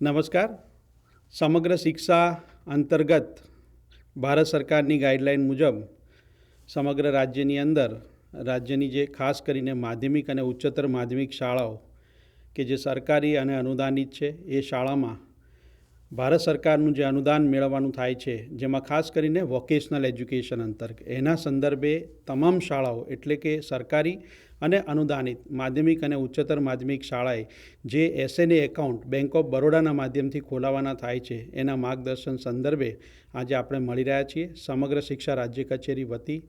નમસ્કાર. સમગ્ર શિક્ષા અંતર્ગત ભારત સરકારની ગાઈડલાઇન મુજબ સમગ્ર રાજ્યની અંદર રાજ્યની જે ખાસ કરીને માધ્યમિક અને ઉચ્ચતર માધ્યમિક શાળાઓ કે જે સરકારી અને અનુદાનિત છે એ શાળામાં ભારત સરકારનું જે અનુદાન મેળવવાનું થાય છે, જેમાં ખાસ કરીને વોકેશનલ એજ્યુકેશન અંતર્ગત એના સંદર્ભે તમામ શાળાઓ એટલે કે સરકારી અને અનુદાનિત માધ્યમિક અને ઉચ્ચતર માધ્યમિક શાળાએ જે એસએનએ એકાઉન્ટ બેંક ઓફ બરોડાના માધ્યમથી ખોલાવવાના થાય છે, એના માર્ગદર્શન સંદર્ભે આજે આપણે મળી રહ્યા છીએ. સમગ્ર શિક્ષા રાજ્ય કચેરી વતી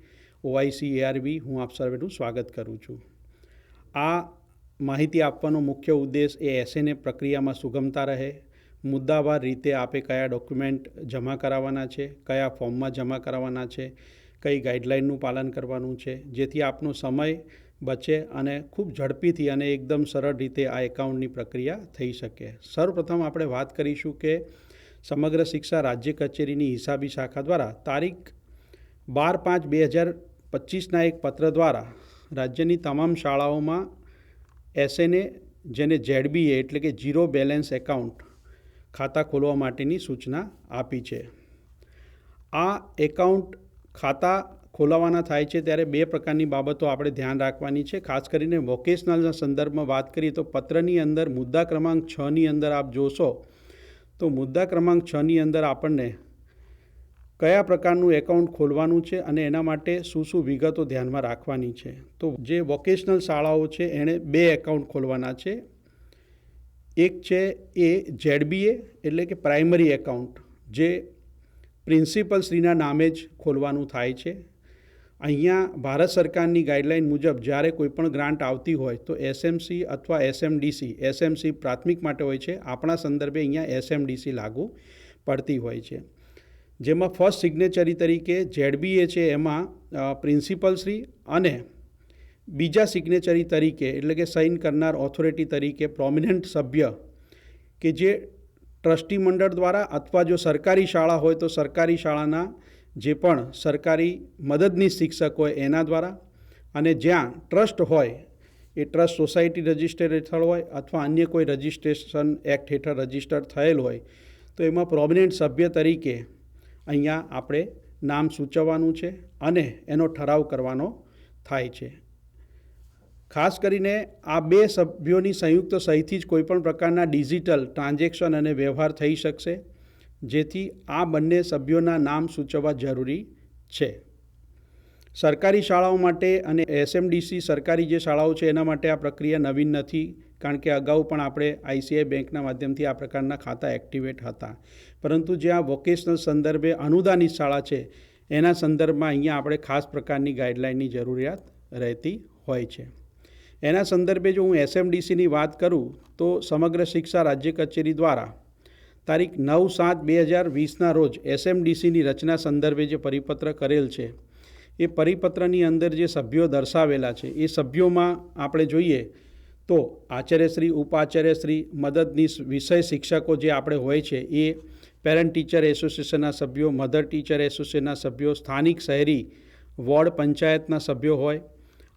ઓઆઈસી એઆરબી હું આપ સર્વેનું સ્વાગત કરું છું. આ માહિતી આપવાનો મુખ્ય ઉદ્દેશ એ એસએનએ પ્રક્રિયામાં સુગમતા રહે મુદ્દાવાર રીતે આપે કયા ડોક્યુમેન્ટ જમા કરાવવાના છે, કયા ફોર્મમાં જમા કરાવવાના છે, કઈ ગાઈડલાઇનનું પાલન કરવાનું છે, જેથી આપનો સમય બચે અને ખૂબ ઝડપીથી અને એકદમ સરળ રીતે આ એકાઉન્ટની પ્રક્રિયા થઈ શકે. સર્વપ્રથમ આપણે વાત કરીશું કે સમગ્ર શિક્ષા રાજ્ય કચેરીની હિસાબી શાખા દ્વારા તારીખ બાર પાંચ બે હજાર પચીસના એક પત્ર દ્વારા રાજ્યની તમામ શાળાઓમાં એસએનએ, જેને ઝેડબીએ એટલે કે ઝીરો બેલેન્સ એકાઉન્ટ ખાતા ખોલવા માટેની સૂચના આપી છે. આ એકાઉન્ટ ખાતા ખોલાવવાના થાય છે ત્યારે બે પ્રકારની બાબતો આપણે ધ્યાન રાખવાની છે. ખાસ કરીને વોકેશનલના સંદર્ભમાં વાત કરીએ તો પત્રની અંદર મુદ્દા ક્રમાંક છની અંદર આપ જોશો તો મુદ્દા ક્રમાંક છની અંદર આપણને કયા પ્રકારનું એકાઉન્ટ ખોલવાનું છે અને એના માટે શું શું વિગતો ધ્યાનમાં રાખવાની છે. તો જે વોકેશનલ શાળાઓ છે, એણે બે એકાઉન્ટ ખોલવાના છે. એક છે એ જેડબીએ એટલે કે પ્રાઇમરી એકાઉન્ટ, જે પ્રિન્સિપલ શ્રીના નામે જ ખોલવાનું થાય છે. અહીંયા ભારત સરકારની ગાઈડલાઇન મુજબ જ્યારે કોઈ પણ ગ્રાન્ટ આવતી હોય તો એસએમસી અથવા એસએમડીસી, એસએમસી પ્રાથમિક માટે હોય છે. આપણા સંદર્ભે અહીંયા એસએમડીસી લાગુ પડતી હોય છે. જેમાં ફર્સ્ટ સિગ્નેચરી તરીકે જેડબીએ છે એમાં પ્રિન્સિપલ શ્રી અને બીજા સિગ્નેચરી તરીકે, એટલે કે સાઇન કરનાર ઓથોરિટી તરીકે પ્રોમિનન્ટ સભ્ય કે જે ટ્રસ્ટી મંડળ દ્વારા અથવા જો સરકારી શાળા હોય તો સરકારી શાળાના જે પણ સરકારી મદદની શિક્ષક હોય એના દ્વારા અને જ્યાં ટ્રસ્ટ હોય એ ટ્રસ્ટ સોસાયટી રજિસ્ટર હેઠળ હોય અથવા અન્ય કોઈ રજિસ્ટ્રેશન એક્ટ હેઠળ રજિસ્ટર થયેલ હોય, તો એમાં પ્રોમિનન્ટ સભ્ય તરીકે અહીંયા આપણે નામ સૂચવવાનું છે અને એનો ઠરાવ કરવાનો થાય છે. ખાસ કરીને આ બે સભ્યોની સંયુક્ત સહીથી જ કોઈપણ પ્રકારના ડિજિટલ ટ્રાન્ઝેક્શન અને વ્યવહાર થઈ શકશે, જેથી આ બંને સભ્યોના નામ સૂચવવા જરૂરી છે. સરકારી શાળાઓ માટે અને એસએમડીસી સરકારી જે શાળાઓ છે, એના માટે આ પ્રક્રિયા નવીન નથી, કારણ કે અગાઉ પણ આપણે આઈસીઆઈ બેંકના માધ્યમથી આ પ્રકારના ખાતા એક્ટિવેટ હતા. પરંતુ જ્યાં વોકેશનલ સંદર્ભે અનુદાનિત શાળા છે, એના સંદર્ભમાં અહીંયા આપણે ખાસ પ્રકારની ગાઈડલાઇનની જરૂરિયાત રહેતી હોય છે. એના સંદર્ભે જો હું એસએમડીસીની વાત કરું, તો સમગ્ર શિક્ષા રાજ્ય કચેરી દ્વારા તારીખ નવ સાત બે હજાર વીસના રોજ એસએમડીસીની રચના સંદર્ભે જે પરિપત્ર કરેલ છે, એ પરિપત્રની અંદર જે સભ્યો દર્શાવેલા છે, એ સભ્યોમાં આપણે જોઈએ તો આચાર્યશ્રી, ઉપાચાર્યશ્રી, મદદનીશ વિષય શિક્ષકો જે આપણે હોય છે, એ પેરેન્ટ ટીચર એસોસિએશનના સભ્યો, મધર ટીચર એસોસિએશનના સભ્યો, સ્થાનિક શહેરી વોર્ડ પંચાયતના સભ્યો હોય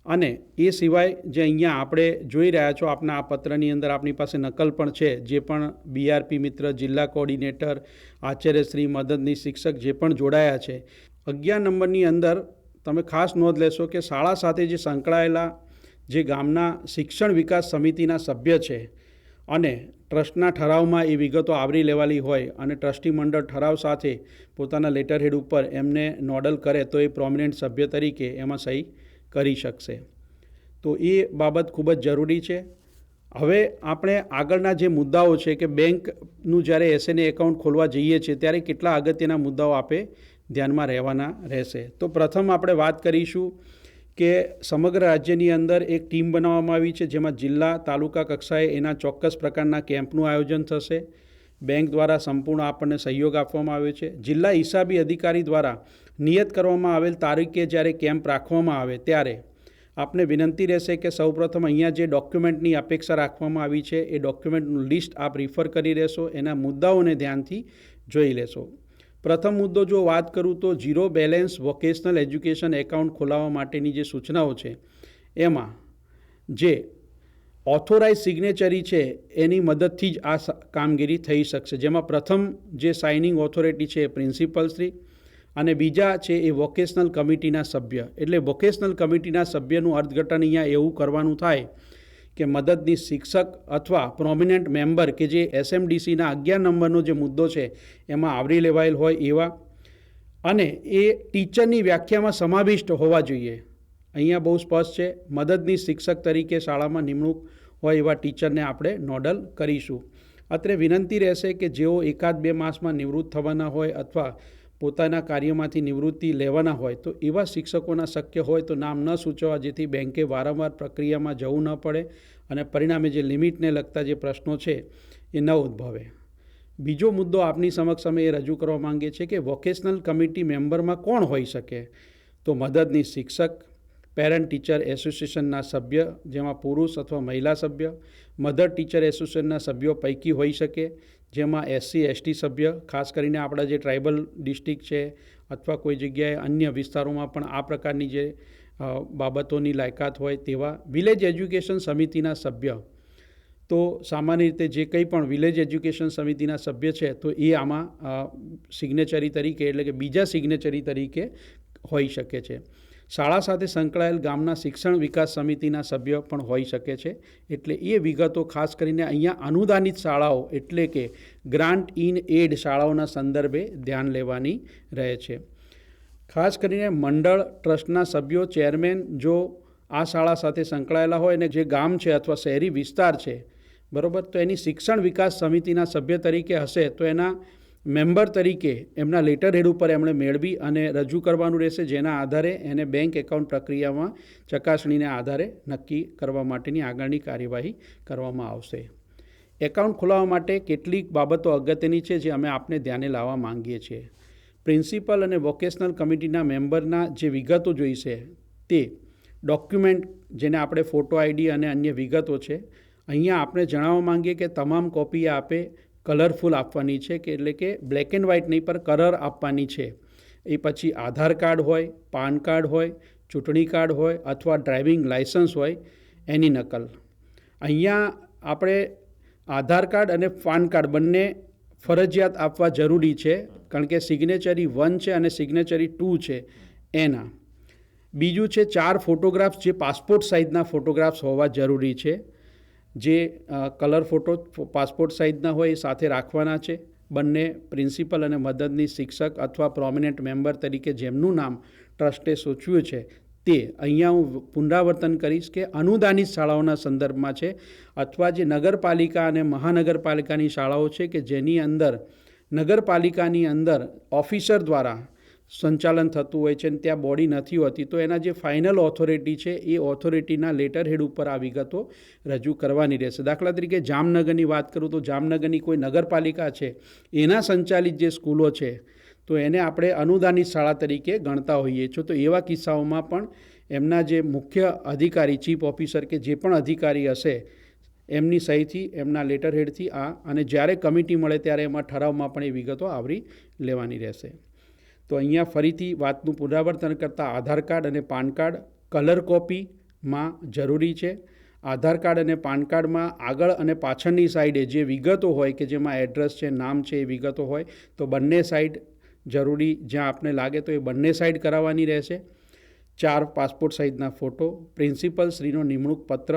અને એ સિવાય જે અહીંયા આપણે જોઈ રહ્યા છો, આપના આ પત્રની અંદર આપણી પાસે નકલ પણ છે, જે પણ બીઆરપી મિત્ર, જિલ્લા કોઓર્ડિનેટર આચાર્યશ્રી મદદની શિક્ષક જે પણ જોડાયા છે. અગિયાર નંબરની અંદર તમે ખાસ નોંધ લેશો કે શાળા સાથે જે સંકળાયેલા જે ગામના શિક્ષણ વિકાસ સમિતિના સભ્ય છે અને ટ્રસ્ટના ઠરાવમાં એ વિગતો આવરી લેવાલી હોય અને ટ્રસ્ટી મંડળ ઠરાવ સાથે પોતાના લેટરહેડ ઉપર એમને નોડલ કરે તો એ પ્રોમિનન્ટ સભ્ય તરીકે એમાં સહી કરી શકશે. તો એ બાબત ખૂબ જ જરૂરી છે. હવે આપણે આગળના જે મુદ્દાઓ છે કે બેંકનું જ્યારે એસએનએ એકાઉન્ટ ખોલવા જઈએ છીએ, ત્યારે કેટલા અગત્યના મુદ્દાઓ આપે ધ્યાનમાં રહેવાના રહેશે. તો પ્રથમ આપણે વાત કરીશું કે સમગ્ર રાજ્યની અંદર એક ટીમ બનાવવામાં આવી છે, જેમાં જિલ્લા, તાલુકા કક્ષાએ એના ચોક્કસ પ્રકારના કેમ્પનું આયોજન થશે. બેંક દ્વારા સંપૂર્ણ આપણને સહયોગ આપવામાં આવ્યો છે. જિલ્લા હિસાબી અધિકારી દ્વારા નિયત કરવામાં આવેલ તારીખે જ્યારે કેમ્પ રાખવામાં આવે ત્યારે આપને વિનંતી રહેશે કે સૌપ્રથમ અહીંયા જે ડોક્યુમેન્ટની અપેક્ષા રાખવામાં આવી છે, એ ડોક્યુમેન્ટનું લિસ્ટ આપ રિફર કરી લેશો, એના મુદ્દાઓને ધ્યાનથી જોઈ લેશો. પ્રથમ મુદ્દો જો વાત કરું તો zero balance vocational education account ખોલાવવા માટેની જે સૂચનાઓ છે, એમાં જે ઓથોરાઇઝ સિગ્નેચરી છે, એની મદદથી જ આ કામગીરી થઈ શકશે. જેમાં પ્રથમ જે સાઇનિંગ ઓથોરિટી છે પ્રિન્સિપલ શ્રી અને બીજા છે એ વોકેશનલ કમિટીના સભ્ય. એટલે વોકેશનલ કમિટીના સભ્યનું અર્થઘટન અહીંયા એવું કરવાનું થાય કે મદદની શિક્ષક અથવા પ્રોમિનન્ટ મેમ્બર કે જે એસએમડીસીના અગિયાર નંબરનો જે મુદ્દો છે એમાં આવરી લેવાયેલ હોય એવા. અને એ ટીચરની વ્યાખ્યામાં સમાવિષ્ટ હોવા જોઈએ. અહીંયા બહુ સ્પષ્ટ છે મદદની શિક્ષક તરીકે શાળામાં નિમણૂક હોય એવા ટીચરને આપણે નોડલ કરીશું. અત્રે વિનંતી રહેશે કે જેઓ એકાદ બે માસમાં નિવૃત્ત થવાના હોય અથવા પોતાના કાર્યમાંથી નિવૃત્તિ લેવાના હોય તો એવા શિક્ષકોના શક્ય હોય તો નામ ન સૂચવવા જેથી બેંકે વારંવાર પ્રક્રિયામાં જવું ન પડે અને પરિણામે જે લિમિટને લગતા જે પ્રશ્નો છે એ ન ઉદ્ભવે. બીજો મુદ્દો આપની સમક્ષ અમે એ રજૂ કરવા માંગીએ છીએ કે વોકેશનલ કમિટી મેમ્બરમાં કોણ હોઈ શકે? તો મદદની શિક્ષક, પેરેન્ટ ટીચર એસોસિએશનના સભ્ય, જેમાં પુરુષ અથવા મહિલા સભ્ય, મધર ટીચર એસોસિએશનના સભ્યો પૈકી હોઈ શકે જેમાં એસસી એસટી સભ્ય, ખાસ કરીને આપણા જે ટ્રાઇબલ ડિસ્ટ્રિક્ટ છે અથવા કોઈ જગ્યાએ અન્ય વિસ્તારોમાં પણ આ પ્રકારની જે બાબતોની લાયકાત હોય તેવા વિલેજ એજ્યુકેશન સમિતિના સભ્ય. તો સામાન્ય રીતે જે કંઈ પણ વિલેજ એજ્યુકેશન સમિતિના સભ્ય છે તો એ આમાં સિગ્નેચરી તરીકે એટલે કે બીજા સિગ્નેચરી તરીકે હોઈ શકે છે. શાળા સાથે સંકળાયેલ ગામના શિક્ષણ વિકાસ સમિતિના સભ્ય પણ હોઈ શકે છે. એટલે એ વિગતો ખાસ કરીને અહીંયા અનુદાનિત શાળાઓ એટલે કે ગ્રાન્ટ ઇન એડ શાળાઓના સંદર્ભે ધ્યાન લેવાની રહે છે. ખાસ કરીને મંડળ ટ્રસ્ટના સભ્યો, ચેરમેન જો આ શાળા સાથે સંકળાયેલા હોય અને જે ગામ છે અથવા શહેરી વિસ્તાર છે, બરાબર, તો એની શિક્ષણ વિકાસ સમિતિના સભ્ય તરીકે હશે, તો એના મેમ્બર તરીકે એમના લેટર હેડ ઉપર એમણે મેળવી અને રજૂ કરવાનું રહેશે, જેના આધારે એને બેંક એકાઉન્ટ પ્રક્રિયામાં ચકાસણીને આધારે નક્કી કરવા માટેની આગળની કાર્યવાહી કરવામાં આવશે. એકાઉન્ટ ખોલાવવા માટે કેટલીક બાબતો અગત્યની છે, જે અમે આપને ધ્યાને લાવવા માંગીએ છીએ. પ્રિન્સિપલ અને વોકેશનલ કમિટીના મેમ્બરના જે વિગતો જોઈશે, તે ડોક્યુમેન્ટ જેને આપણે ફોટો આઈડી અને અન્ય વિગતો છે, અહીંયા આપણે જણાવવા માંગીએ કે તમામ કોપી આપે કલરફુલ આપવાની છે કે એટલે કે બ્લેક એન્ડ વ્હાઇટ નહીં પર કલર આપવાની છે. એ પછી આધાર કાર્ડ હોય, પાન કાર્ડ હોય, ચૂંટણી કાર્ડ હોય અથવા ડ્રાઇવિંગ લાઇસન્સ હોય, એની નકલ. અહીંયા આપણે આધાર કાર્ડ અને પાન કાર્ડ બંને ફરજિયાત આપવા જરૂરી છે, કારણ કે સિગ્નેચરી વન છે અને સિગ્નેચરી ટુ છે એના. બીજું છે ચાર ફોટોગ્રાફ્સ જે પાસપોર્ટ સાઇઝના ફોટોગ્રાફ્સ હોવા જરૂરી છે. જે કલર ફોટો પાસપોર્ટ સાઇઝના હોય એ સાથે રાખવાના છે. બંને પ્રિન્સિપલ અને મદદની શિક્ષક અથવા પ્રોમિનેન્ટ મેમ્બર તરીકે જેમનું નામ ટ્રસ્ટે સૂચવ્યું છે તે અહીંયા હું પુનરાવર્તન કરીશ કે અનુદાનિત શાળાઓના સંદર્ભમાં છે અથવા જે નગરપાલિકા અને મહાનગરપાલિકાની શાળાઓ છે કે જેની અંદર નગરપાલિકાની અંદર ઓફિસર દ્વારા સંચાલન થતું હોય છે અને ત્યાં બોડી નથી હોતી, તો એના જે ફાઇનલ ઓથોરિટી છે, એ ઓથોરિટીના લેટર હેડ ઉપર આ વિગતો રજૂ કરવાની રહેશે. દાખલા તરીકે જામનગરની વાત કરું તો જામનગરની કોઈ નગરપાલિકા છે, એના સંચાલિત જે સ્કૂલો છે, તો એને આપણે અનુદાનિત શાળા તરીકે ગણતા હોઈએ છીએ. તો એવા કિસ્સાઓમાં પણ એમના જે મુખ્ય અધિકારી ચીફ ઓફિસર કે જે પણ અધિકારી હશે, એમની સહીથી એમના લેટર હેડથી આ અને જ્યારે કમિટી મળે ત્યારે એમાં ઠરાવમાં પણ એ વિગતો આવરી લેવાની રહેશે. તો અહીંયા ફરીથી વાતનું પુનરાવર્તન કરતાં આધાર કાર્ડ અને પાન કાર્ડ કલર કોપીમાં જરૂરી છે. આધાર કાર્ડ અને પાન કાર્ડમાં આગળ અને પાછળની સાઈડે જે વિગતો હોય કે જેમાં એડ્રેસ છે, નામ છે એ વિગતો હોય તો બંને સાઈડ જરૂરી જ્યાં આપને લાગે તો એ બંને સાઈડ કરાવવાની રહેશે. ચાર પાસપોર્ટ સાઇઝના ફોટો પ્રિન્સિપલ શ્રીનો નિમણૂક પત્ર,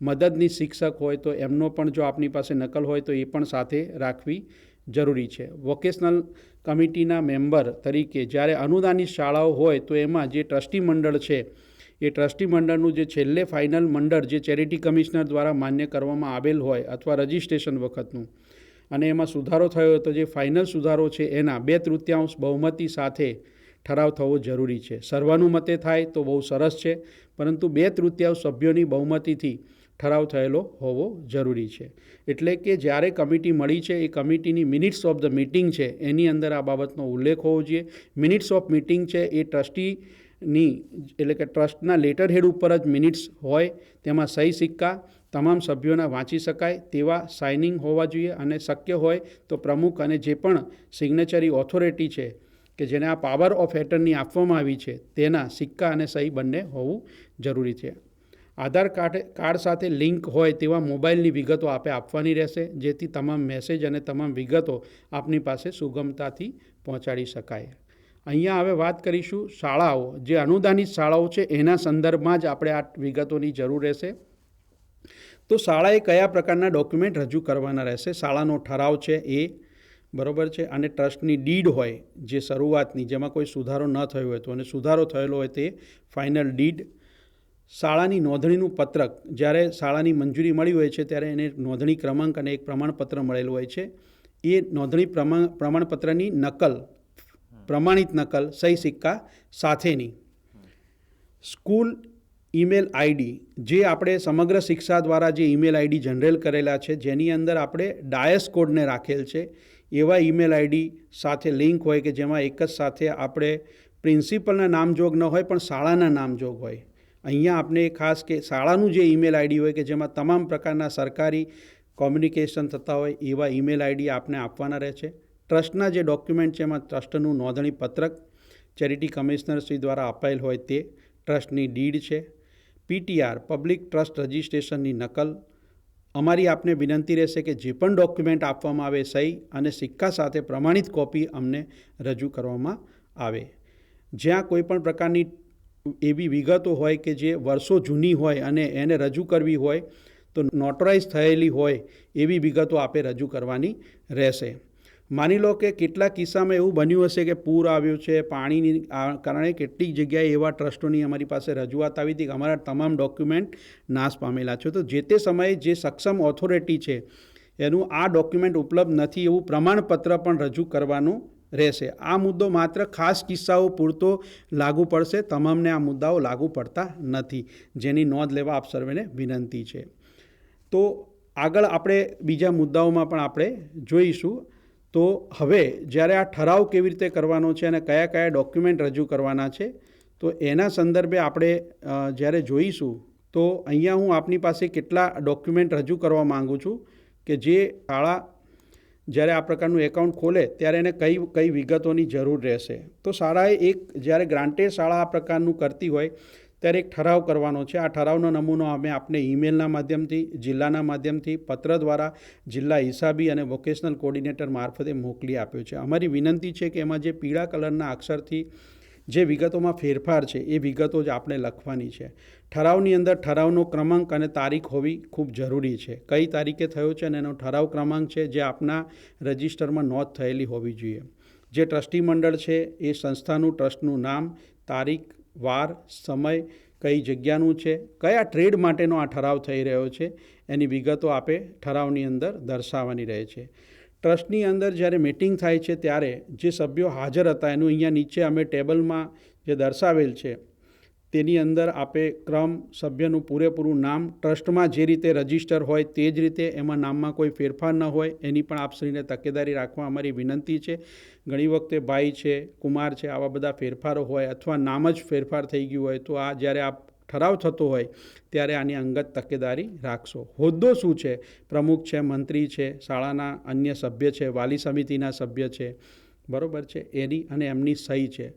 મદદની શિક્ષક હોય તો એમનો પણ જો આપની પાસે નકલ હોય તો એ પણ સાથે રાખવી જરૂરી છે. વોકેશનલ કમિટીના મેમ્બર તરીકે જ્યારે અનુદાનિત શાળાઓ હોય તો એમાં જે ટ્રસ્ટી મંડળ છે, એ ટ્રસ્ટી મંડળનું જે છેલ્લે ફાઇનલ મંડળ જે ચેરિટી કમિશનર દ્વારા માન્ય કરવામાં આવેલ હોય અથવા રજિસ્ટ્રેશન વખતનું, અને એમાં સુધારો થયો તો જે ફાઇનલ સુધારો છે એના બે તૃતીયાંશ બહુમતી સાથે ઠરાવ થવો જરૂરી છે. સર્વાનુમતે થાય તો બહુ સરસ છે, પરંતુ બે તૃતીયાંશ સભ્યોની બહુમતીથી ઠરાવ થયેલો હોવો જરૂરી છે. એટલે કે જ્યારે કમિટી મળી છે, એ કમિટીની મિનિટ્સ ઓફ ધ મિટિંગ છે, એની અંદર આ બાબતનો ઉલ્લેખ હોવો જોઈએ. મિનિટ્સ ઓફ મિટિંગ છે, એ ટ્રસ્ટીની એટલે કે ટ્રસ્ટના લેટર હેડ ઉપર જ મિનિટ્સ હોય, તેમાં સહી સિક્કા તમામ સભ્યોના વાંચી શકાય, તેવા સાઇનિંગ હોવા જોઈએ અને શક્ય હોય તો પ્રમુખ અને જે પણ સિગ્નેચરી ઓથોરિટી છે, કે જેને આ પાવર ઓફ એટર્ની આપવામાં આવી છે, તેના સિક્કા અને સહી બંને હોવું જરૂરી છે. આધાર કાર્ડ કાર્ડ સાથે લિંક હોય તેવા મોબાઈલની વિગતો આપે આપવાની રહેશે, જેથી તમામ મેસેજ અને તમામ વિગતો આપની પાસે સુગમતાથી પહોંચાડી શકાય. અહીંયા હવે વાત કરીશું શાળાઓ. જે અનુદાનિત શાળાઓ છે, એના સંદર્ભમાં જ આપણે આ વિગતોની જરૂર રહેશે. તો શાળાએ કયા પ્રકારના ડોક્યુમેન્ટ રજૂ કરવાના રહેશે? શાળાનો ઠરાવ છે એ, બરોબર છે? અને ટ્રસ્ટની ડીડ હોય જે શરૂઆતની, જેમાં કોઈ સુધારો ન થયો હોય તો, અને સુધારો થયેલો હોય તે ફાઇનલ ડીડ શાળાની નોંધણીનું પત્રક, જ્યારે શાળાની મંજૂરી મળી હોય છે, ત્યારે એને નોંધણી ક્રમાંક અને એક પ્રમાણપત્ર મળેલું હોય છે. એ નોંધણી પ્રમાણ પ્રમાણપત્રની નકલ, પ્રમાણિત નકલ, સહી સિક્કા સાથેની. સ્કૂલ ઈમેલ આઈડી, જે આપણે સમગ્ર શિક્ષા દ્વારા જે ઈમેલ આઈડી જનરેટ કરેલા છે, જેની અંદર આપણે ડાયસ કોડને રાખેલ છે. એવા ઈમેલ આઈડી સાથે લિંક હોય કે જેમાં એક જ સાથે આપણે પ્રિન્સિપલના નામજોગ ન હોય પણ શાળાના નામજોગ હોય. અહીંયા આપણે ખાસ કે શાળાનું જે ઈમેલ આઈડી હોય કે જેમાં તમામ પ્રકારના સરકારી કોમ્યુનિકેશન થતા હોય એવા ઈમેલ આઈડી આપને આપવાના રહે છે. ટ્રસ્ટના જે ડોક્યુમેન્ટ છે એમાં ટ્રસ્ટનું નોંધણી પત્રક ચેરિટી કમિશનર શ્રી દ્વારા અપાયેલ હોય તે ટ્રસ્ટની ડીડ છે. પીટીઆર, પબ્લિક ટ્રસ્ટ રજિસ્ટ્રેશનની નકલ. અમારી આપને વિનંતી રહેશે કે જે પણ ડોક્યુમેન્ટ આપવામાં આવે સહી અને સિક્કા સાથે પ્રમાણિત કોપી અમને રજૂ કરવામાં આવે. જ્યાં કોઈ પણ પ્રકારની એવી વિગતો હોય કે જે વર્ષો જૂની હોય અને એને રજૂ કરવી હોય તો નોટરાઇઝ થયેલી હોય એવી વિગતો આપે રજૂ કરવાની રહેશે. માની લો કે કેટલાક કિસ્સામાં એવું બન્યું હશે કે પૂર આવ્યું છે, પાણીની કારણે કેટલીક જગ્યાએ એવા ટ્રસ્ટોની અમારી પાસે રજૂઆત આવી હતી કે અમારા તમામ ડોક્યુમેન્ટ નાશ પામેલા છે. તો જે તે સમયે જે સક્ષમ ઓથોરિટી છે, એનું આ ડોક્યુમેન્ટ ઉપલબ્ધ નથી એવું પ્રમાણપત્ર પણ રજૂ કરવાનું રહેશે. આ મુદ્દો માત્ર ખાસ કિસ્સાઓ પૂરતો લાગુ પડશે. તમામને આ મુદ્દાઓ લાગુ પડતા નથી. જેની નોંધ લેવા આપ સર્વેને વિનંતી છે. તો આગળ આપણે બીજા મુદ્દાઓમાં પણ આપણે જોઈશું. તો હવે જ્યારે આ ઠરાવ કેવી રીતે કરવાનો છે અને કયા કયા ડોક્યુમેન્ટ રજૂ કરવાના છે, તો એના સંદર્ભે આપણે જ્યારે જોઈશું, તો અહીંયા હું આપની પાસે કેટલા ડોક્યુમેન્ટ રજૂ કરવા માગું છું કે જે શાળા જ્યારે આ પ્રકારનું એકાઉન્ટ ખોલે, ત્યારે એને કઈ કઈ વિગતોની જરૂર રહેશે. તો શાળાએ એક, જ્યારે ગ્રાન્ટેડ શાળા આ પ્રકારનું કરતી હોય, ત્યારે એક ઠરાવ કરવાનો છે. આ ઠરાવનો નમૂનો અમે આપને ઈમેલના માધ્યમથી, જિલ્લાના માધ્યમથી, પત્ર દ્વારા જિલ્લા હિસાબી અને વોકેશનલ કોર્ડિનેટર મારફતે મોકલી આપ્યો છે. અમારી વિનંતી છે કે એમાં જે પીળા કલરના અક્ષરથી જે વિગતોમાં ફેરફાર છે, એ વિગતો જ આપણે લખવાની છે. ઠરાવની અંદર ઠરાવનો ક્રમાંક અને તારીખ હોવી ખૂબ જરૂરી છે. કઈ તારીખે થયો છે અને એનો ઠરાવ ક્રમાંક છે, જે આપના રજિસ્ટરમાં નોંધ થયેલી હોવી જોઈએ. જે ટ્રસ્ટી મંડળ છે, એ સંસ્થાનું ટ્રસ્ટનું નામ, તારીખ, વાર, સમય, કઈ જગ્યાનું છે, કયા ટ્રેડ માટેનો આ ઠરાવ થઈ રહ્યો છે, એની વિગતો આપે ઠરાવની અંદર દર્શાવવાની રહે છે. ટ્રસ્ટની અંદર જ્યારે મિટિંગ થાય છે ત્યારે જે સભ્યો હાજર હતા એનું અહીંયા નીચે અમે ટેબલમાં જે દર્શાવેલ છે, તેની અંદર આપે ક્રમ, સભ્યનું પૂરેપૂરું નામ, ટ્રસ્ટમાં જે રીતે રજિસ્ટર હોય તે જ રીતે એમાં નામમાં કોઈ ફેરફાર ન હોય, એની પણ આપશ્રીને તકેદારી રાખવા અમારી વિનંતી છે. ઘણી વખતે ભાઈ છે, કુમાર છે, આવા બધા ફેરફારો હોય અથવા નામ જ ફેરફાર થઈ ગયું હોય તો આ જ્યારે આ ઠરાવ થતો હોય, ત્યારે આની અંગત તકેદારી રાખશો. હોદ્દો શું છે? પ્રમુખ છે, મંત્રી છે, શાળાના અન્ય સભ્ય છે, વાલી સમિતિના સભ્ય છે. બરાબર છે? એની અને એમની સહી છે.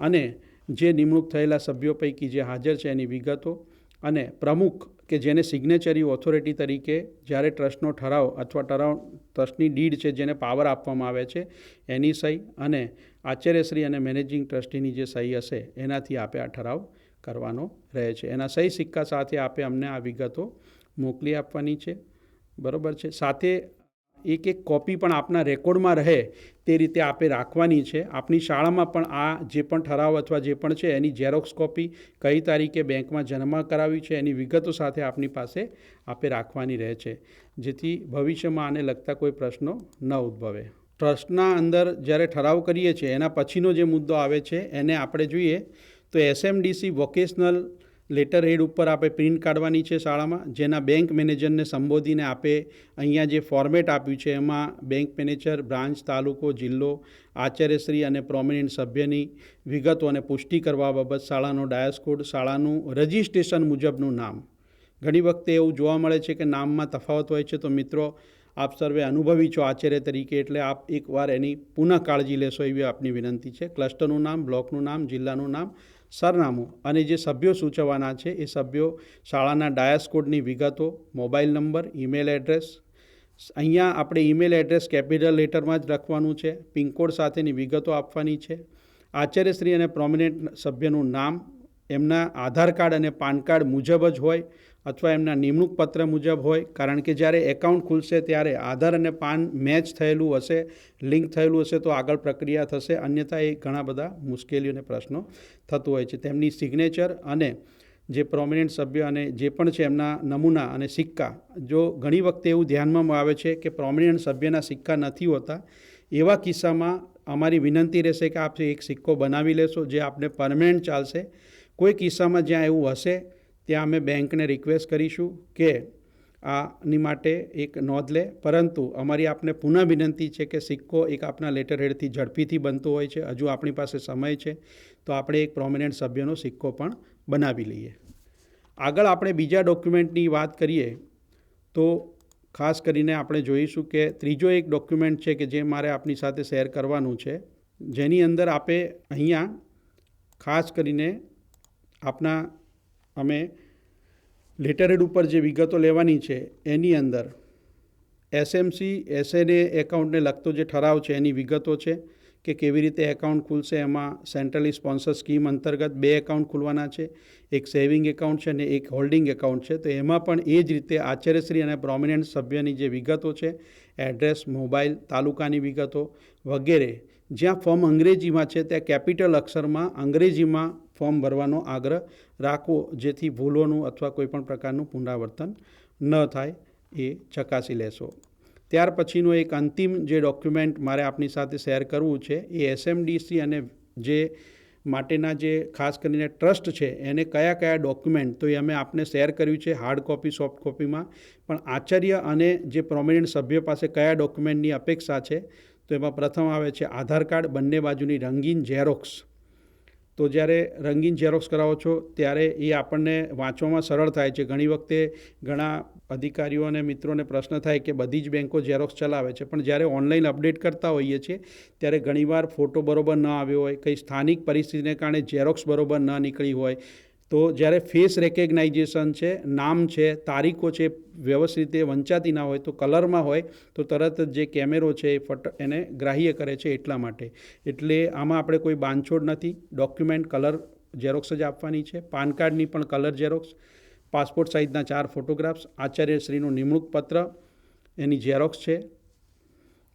અને જે નિમણૂક થયેલા સભ્યો પૈકી જે હાજર છે એની વિગતો અને પ્રમુખ કે જેને સિગ્નેચરી ઓથોરિટી તરીકે જ્યારે ટ્રસ્ટનો ઠરાવ અથવા ઠરાવ ટ્રસ્ટની ડીડ છે જેને પાવર આપવામાં આવે છે, એની સહી અને આચાર્યશ્રી અને મેનેજિંગ ટ્રસ્ટીની જે સહી હશે, એનાથી આપે આ ઠરાવ કરવાનો રહે છે. એના સહી સિક્કા સાથે આપે અમને આ વિગતો મોકલી આપવાની છે. બરાબર છે? સાથે એક એક કોપી પણ આપના રેકોર્ડમાં રહે તે રીતે આપે રાખવાની છે. આપની શાળામાં પણ આ જે પણ ઠરાવ અથવા જે પણ છે એની ઝેરોક્સ કોપી કઈ તારીખે બેંકમાં જમા કરાવી છે એની વિગતો સાથે આપની પાસે આપે રાખવાની રહે છે. જેથી ભવિષ્યમાં આને લગતા કોઈ પ્રશ્નો ન ઉદ્ભવે. ટ્રસ્ટના અંદર જ્યારે ઠરાવ કરીએ છીએ એના પછીનો જે મુદ્દો આવે છે એને આપણે જોઈએ તો એસએમડીસી વોકેશનલ લેટર હેડ ઉપર આપણે પ્રિન્ટ કાઢવાની છે શાળામાં, જેના બેંક મેનેજરને સંબોધીને આપે અહીંયા જે ફોર્મેટ આપ્યું છે, એમાં બેંક મેનેજર બ્રાન્ચ તાલુકો, જિલ્લો, આચાર્યશ્રી અને પ્રોમિનન્ટ સભ્યની વિગતો અને પુષ્ટિ કરવા બાબત, શાળાનો ડાયસ શાળાનું રજિસ્ટ્રેશન મુજબનું નામ. ઘણી વખતે એવું જોવા મળે છે કે નામમાં તફાવત હોય છે, તો મિત્રો આપ સર્વે અનુભવી છો આચાર્ય તરીકે, એટલે આપ એકવાર એની પુનઃ કાળજી લેશો એવી આપની વિનંતી છે. ક્લસ્ટરનું નામ, બ્લોકનું નામ, જિલ્લાનું નામ સરનામું અને જે સભ્યો સૂચવવાના છે એ સભ્યો શાળાના ડાયસ કોડની વિગતો, મોબાઈલ નંબર, ઈમેલ એડ્રેસ. અહીંયા આપણે ઈમેલ એડ્રેસ કેપિટલ લેટરમાં જ લખવાનું છે. પિનકોડ સાથેની વિગતો આપવાની છે. આચાર્યશ્રી અને પ્રોમિનેન્ટ સભ્યનું નામ એમના આધાર કાર્ડ અને પાન કાર્ડ મુજબ જ હોય અથવા એમના નિમણૂક પત્ર મુજબ હોય, કારણ કે જ્યારે એકાઉન્ટ ખુલશે ત્યારે આધાર અને પાન મેચ થયેલું હશે, લિંક થયેલું હશે તો આગળ પ્રક્રિયા થશે. અન્યથા એ ઘણા બધા મુશ્કેલીઓ અને પ્રશ્નો થતું હોય છે. તેમની સિગ્નેચર અને જે પ્રોમિનન્ટ સભ્ય અને જે પણ છે એમના નમૂના અને સિક્કા, જો ઘણી વખતે એવું ધ્યાનમાં આવે છે કે પ્રોમિનન્ટ સભ્યના સિક્કા નથી હોતા, એવા કિસ્સામાં અમારી વિનંતી રહેશે કે આપ એક સિક્કો બનાવી લેશો, જે આપને પરમેનન્ટ ચાલશે. કોઈ કિસ્સામાં જ્યાં એવું હશે, ત્યાં અમે બેંકને રિક્વેસ્ટ કરીશું કે આની માટે એક નોંધ લે. પરંતુ અમારી આપને પુનઃ વિનંતી છે કે સિક્કો એક આપના લેટર હેડથી ઝડપીથી બનતો હોય છે. હજુ આપણી પાસે સમય છે. તો આપણે એક પ્રોમિનન્ટ સભ્યનો સિક્કો પણ બનાવી લઈએ. આગળ આપણે બીજા ડોક્યુમેન્ટની વાત કરીએ, તો ખાસ કરીને આપણે જોઈશું કે ત્રીજો એક ડોક્યુમેન્ટ છે કે જે મારે આપની સાથે શેર કરવાનું છે. જેની અંદર આપે અહીંયા ખાસ કરીને આપના, અમે લેટરહેડ ઉપર જે વિગતો લેવાની છે, એની અંદર એસએમસી એસએનએ એકાઉન્ટને લગતો જે ઠરાવ છે, એની વિગતો છે કે કેવી રીતે એકાઉન્ટ ખુલશે, એમાં સેન્ટ્રલી સ્પોન્સર સ્કીમ અંતર્ગત બે એકાઉન્ટ ખુલવાના છે, એક સેવિંગ એકાઉન્ટ છે અને એક હોલ્ડિંગ એકાઉન્ટ છે. તો એમાં પણ એ જ રીતે આચાર્યશ્રી અને પ્રોમિનન્ટ સભ્યની જે વિગતો છે એડ્રેસ મોબાઈલ તાલુકાની વિગતો વગેરે, જ્યાં ફોર્મ અંગ્રેજીમાં છે, ત્યાં કેપિટલ અક્ષરમાં અંગ્રેજીમાં ફોર્મ ભરવાનો આગ્રહ રાખવો, જેથી ભૂલોનું અથવા કોઈપણ પ્રકારનું પુનરાવર્તન ન થાય, એ ચકાસી લેશો. ત્યાર પછીનું એક અંતિમ જે ડોક્યુમેન્ટ મારે આપની સાથે શેર કરવું છે, એ એસએમડીસી અને જે માટેના જે ખાસ કરીને ટ્રસ્ટ છે, એને કયા કયા ડોક્યુમેન્ટ, તો એ અમે આપને શેર કર્યું છે, હાર્ડ કોપી, સોફ્ટ કોપીમાં. પણ આચાર્ય અને જે પ્રોમિનન્ટ સભ્ય પાસે કયા ડોક્યુમેન્ટની અપેક્ષા છે, તો એમાં પ્રથમ આવે છે આધાર કાર્ડ, બંને બાજુની રંગીન ઝેરોક્સ તો જ્યારે રંગીન ઝેરોક્સ કરાવો છો, ત્યારે એ આપણને વાંચવામાં સરળ થાય છે. ઘણી વખતે ઘણા અધિકારીઓ અને મિત્રોને પ્રશ્ન થાય કે બધી જ બેન્કો ઝેરોક્સ ચલાવે છે. પણ જ્યારે ઓનલાઈન અપડેટ કરતા હોઈએ છીએ, ત્યારે ઘણીવાર ફોટો બરોબર ન આવ્યો હોય, કંઈ સ્થાનિક પરિસ્થિતિને કારણે ઝેરોક્સ બરોબર ન નીકળી હોય તો જ્યારે ફેસ રેકેગ્નાઇઝેશન છે, નામ છે, તારીખો છે, વ્યવસ્થિત રીતે વંચાતી ના હોય, તો કલરમાં હોય, તો તરત જ જે કેમેરો છે એ ફટ એને ગ્રાહ્ય કરે છે એટલા માટે. એટલે આમાં આપણે કોઈ બાંધછોડ નથી. ડોક્યુમેન્ટ કલર ઝેરોક્સ જ આપવાની છે. પાન કાર્ડની પણ કલર ઝેરોક્સ પાસપોર્ટ સાઇઝના ચાર ફોટોગ્રાફ્સ આચાર્યશ્રીનું નિમણૂક પત્ર. એની ઝેરોક્સ છે.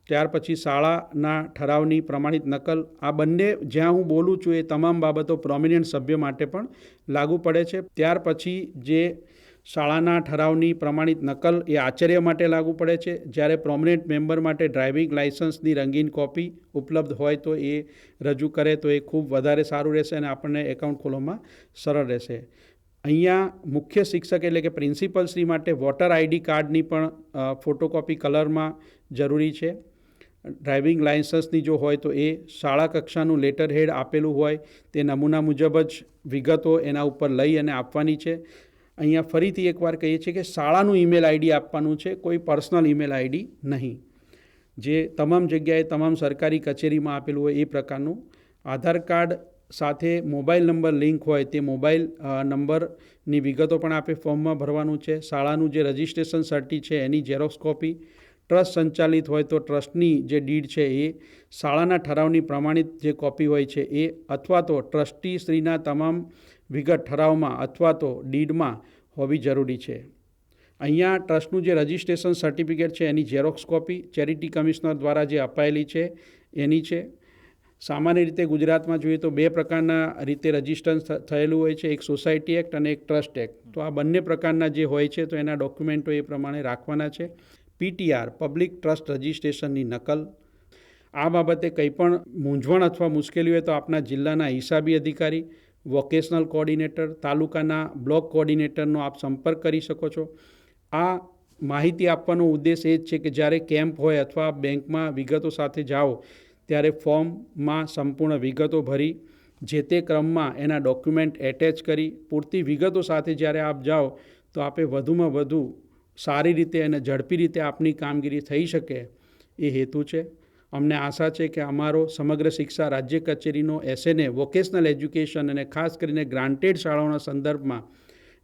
ત્યાર પછી શાળાના ઠરાવની પ્રમાણિત નકલ. આ બંને જ્યાં હું બોલું છું એ તમામ બાબતો પ્રોમિનન્ટ સભ્ય માટે પણ લાગુ પડે છે. ત્યાર પછી જે શાળાના ઠરાવની પ્રમાણિત નકલ એ આચાર્ય માટે લાગુ પડે છે. જ્યારે પ્રોમિનન્ટ મેમ્બર માટે ડ્રાઇવિંગ લાઇસન્સની રંગીન કોપી ઉપલબ્ધ હોય તો એ રજૂ કરે તો એ ખૂબ વધારે સારું રહેશે અને આપણને એકાઉન્ટ ખોલવામાં સરળ રહેશે. અહીંયા મુખ્ય શિક્ષક એટલે કે પ્રિન્સિપલ શ્રી માટે વોટર આઈડી કાર્ડની પણ ફોટોકોપી કલરમાં જરૂરી છે. ડ્રાઇવિંગ લાઇસન્સની જો હોય તો એ શાળા કક્ષાનું લેટર હેડ આપેલું હોય. તે નમૂના મુજબ જ વિગતો એના ઉપર લઈ અને આપવાની છે. અહીંયા ફરીથી એકવાર કહીએ છીએ કે શાળાનું ઈમેલ આઈડી આપવાનું છે, કોઈ પર્સનલ ઈમેલ આઈડી નહીં. જે તમામ જગ્યાએ તમામ સરકારી કચેરીમાં આપેલું હોય એ પ્રકારનું. આધાર કાર્ડ સાથે મોબાઈલ નંબર લિંક હોય તે મોબાઈલ નંબરની વિગતો પણ આપે, ફોર્મમાં ભરવાનું છે. શાળાનું જે રજિસ્ટ્રેશન સર્ટી છે એની ઝેરોક્સ કોપી ટ્રસ્ટ સંચાલિત હોય તો ટ્રસ્ટની જે ડીડ છે એ શાળાના ઠરાવની પ્રમાણિત જે કોપી હોય છે એ અથવા તો ટ્રસ્ટી શ્રીના તમામ વિગત ઠરાવમાં અથવા તો ડીડમાં હોવી જરૂરી છે. અહીંયા ટ્રસ્ટનું જે રજિસ્ટ્રેશન સર્ટિફિકેટ છે એની ઝેરોક્સ કોપી ચેરિટી કમિશનર દ્વારા જે અપાયેલી છે એની છે. સામાન્ય રીતે ગુજરાતમાં જોઈએ તો બે પ્રકારના રીતે રજિસ્ટન્સ થયેલું હોય છે, એક સોસાયટી એક્ટ અને એક ટ્રસ્ટ એક્ટ. તો આ બંને પ્રકારના જે હોય છે તો એના ડોક્યુમેન્ટો એ પ્રમાણે રાખવાના છે. પીટીઆર, પબ્લિક ટ્રસ્ટ રજિસ્ટ્રેશનની નકલ. આ બાબતે કંઈ પણ મૂંઝવણ અથવા મુશ્કેલી હોય તો આપના જિલ્લાના હિસાબી અધિકારી, વોકેશનલ કોઓર્ડિનેટર, તાલુકાના બ્લોક કોઓર્ડિનેટરનો આપ સંપર્ક કરી શકો છો. આ માહિતી આપવાનો ઉદ્દેશ એ જ છે કે જ્યારે કેમ્પ હોય અથવા બેંકમાં વિગતો સાથે જાઓ, ત્યારે ફોર્મમાં સંપૂર્ણ વિગતો ભરી, જે તે ક્રમમાં એના ડોક્યુમેન્ટ એટેચ કરી, પૂરતી વિગતો સાથે જ્યારે આપ જાઓ, તો આપે વધુમાં વધુ સારી રીતે અને ઝડપી રીતે આપની કામગીરી થઈ શકે એ હેતુ છે. અમને આશા છે કે અમારો સમગ્ર શિક્ષા રાજ્ય કચેરીનો એસએનએ વોકેશનલ એજ્યુકેશન અને ખાસ કરીને ગ્રાન્ટેડ શાળાઓના સંદર્ભમાં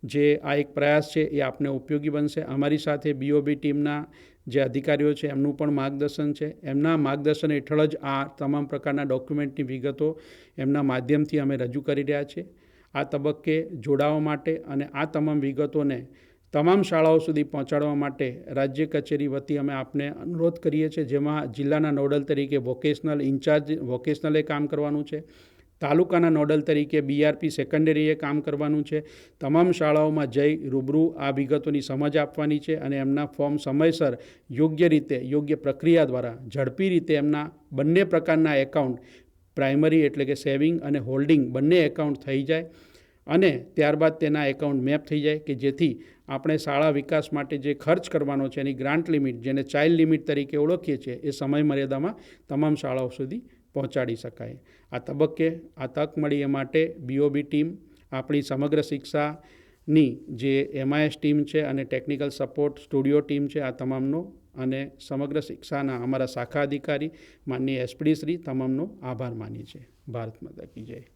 જે આ એક પ્રયાસ છે એ આપને ઉપયોગી બનશે. અમારી સાથે બીઓબી ટીમના જે અધિકારીઓ છે એમનું પણ માર્ગદર્શન છે. એમના માર્ગદર્શન હેઠળ જ આ તમામ પ્રકારના ડોક્યુમેન્ટની વિગતો એમના માધ્યમથી અમે રજૂ કરી રહ્યા છીએ. આ તબક્કે જોડાવા માટે અને આ તમામ વિગતોને તમામ શાળાઓ સુધી પહોંચાડવા માટે રાજ્ય કચેરી વતી અમે આપને અનુરોધ કરીએ છીએ, જેમાં જિલ્લાના નોડલ તરીકે વોકેશનલ ઇન્ચાર્જ વોકેશનલે કામ કરવાનું છે. તાલુકાના નોડલ તરીકે બીઆરપી સેકન્ડરીએ કામ કરવાનું છે. તમામ શાળાઓમાં જઈ રૂબરૂ આ વિગતોની સમજ આપવાની છે અને એમના ફોર્મ સમયસર યોગ્ય રીતે, યોગ્ય પ્રક્રિયા દ્વારા ઝડપી રીતે એમના બંને પ્રકારના એકાઉન્ટ પ્રાઇમરી એટલે કે સેવિંગ અને હોલ્ડિંગ બંને એકાઉન્ટ થઈ જાય. અને ત્યારબાદ તેના એકાઉન્ટ મેપ થઈ જાય કે જેથી આપણે શાળા વિકાસ માટે જે ખર્ચ કરવાનો છે, એની ગ્રાન્ટ લિમિટ, જેને ચાઇલ્ડ લિમિટ તરીકે ઓળખીએ છીએ, એ સમય મર્યાદામાં તમામ શાળાઓ સુધી પહોંચાડી શકાય. આ તબક્કે આ તક મળી એ માટે બીઓબી ટીમ, આપણી સમગ્ર શિક્ષાની જે એમઆઈએસ ટીમ છે અને ટેકનિકલ સપોર્ટ સ્ટુડિયો ટીમ છે, આ તમામનો અને સમગ્ર શિક્ષાના અમારા શાખા અધિકારી, માનનીય એસપીડી શ્રી, તમામનો આભાર માની છે ભારત માતા કી જય.